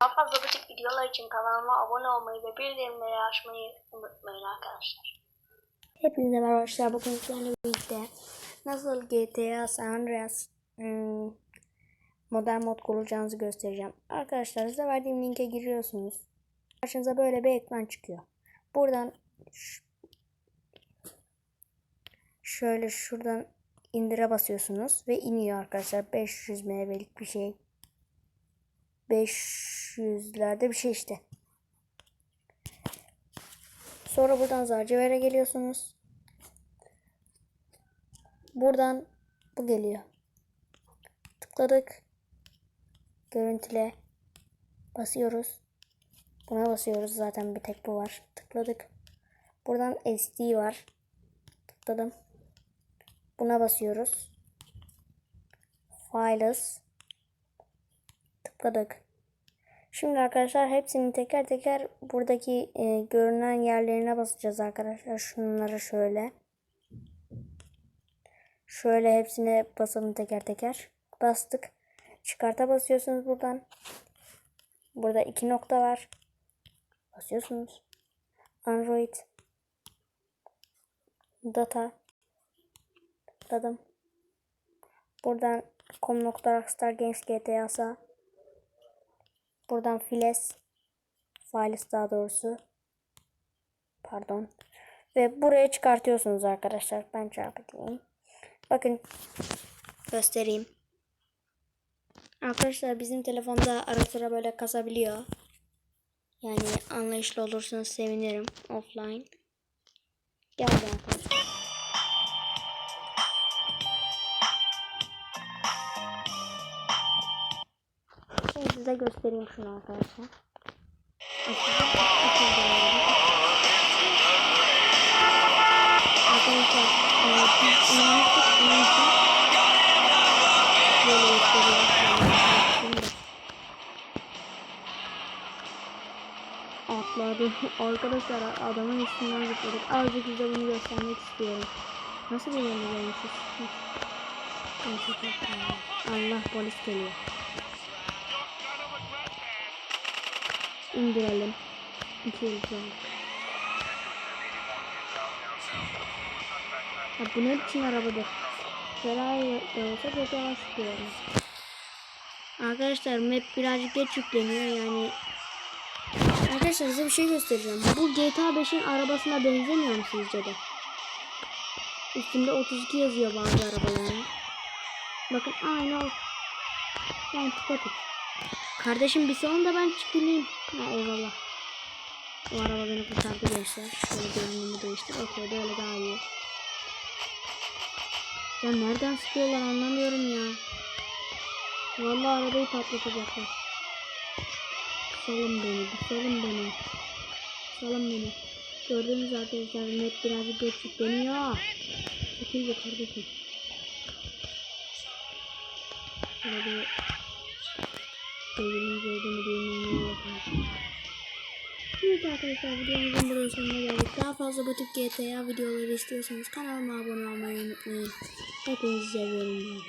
Daha fazla bu tip videolar için kanalıma abone olmayı ve bildirimleri açmayı unutmayın arkadaşlar. Hepinize merhaba arkadaşlar. Bugün sizlerle birlikte nasıl GTA San Andreas hmm, modern mod kuracağınızı göstereceğim. Arkadaşlar size verdiğim linke giriyorsunuz. Karşınıza böyle bir ekran çıkıyor. Buradan şöyle şuradan indire basıyorsunuz ve iniyor arkadaşlar. 500 MB'lik bir şey. 500'lerde bir şey işte. Sonra buradan Zarciver'e geliyorsunuz. Buradan bu geliyor. Tıkladık. Görüntüle basıyoruz. Buna basıyoruz. Zaten bir tek bu var. Tıkladık. Buradan SD var. Tıkladım. Buna basıyoruz. Files. Tıkladık. Şimdi arkadaşlar hepsini teker teker buradaki e, görünen yerlerine basacağız arkadaşlar. Şunları şöyle. Şöyle hepsine basalım teker teker. Bastık. Çıkarta basıyorsunuz buradan. Burada iki nokta var. Basıyorsunuz. Android. Data. Tıkladım. Buradan com.rockstar games GTA'sa Buradan files files daha doğrusu. Pardon. Ve buraya çıkartıyorsunuz arkadaşlar. Ben çarpıtayım. Bakın göstereyim. Arkadaşlar bizim telefonda ara sıra böyle kasabiliyor. Yani anlayışlı olursanız sevinirim offline. Geldi arkadaşlar size göstereyim şunu arkadaşlar. E, atladı. Arkadaşlar adamın üstünden zıpladık. Azıcık size bunu göstermek istiyorum. Nasıl bir yerine gelmişiz? Allah polis geliyor. İndirelim. İçeriden. Ya bu ne biçim arabadır? Ferrari de olsa GTA istiyorum. Arkadaşlar map birazcık geç yükleniyor yani. Arkadaşlar size bir şey göstereceğim. Bu GTA 5'in arabasına benzemiyor mu sizce de? Üstünde 32 yazıyor bazı arabaların. Bakın aynı o. Yani tıpatıp. Kardeşim bir salon da ben çıkayım. Ha eyvallah. O araba beni kurtardı gençler. Şöyle görünümü değiştir. Okey böyle daha iyi. Ya nereden sıkıyorlar anlamıyorum ya. Vallahi arabayı patlatacaklar. Salın beni, salın beni. Salın beni. Gördüğünüz arkadaşlar net birazcık geç yükleniyor. Çekil be kardeşim. Şöyle bir arkadaşlar videomuzun buraya sonuna geldik. Daha fazla bu tip GTA videoları istiyorsanız kanalıma abone olmayı unutmayın. Hepinizi seviyorum.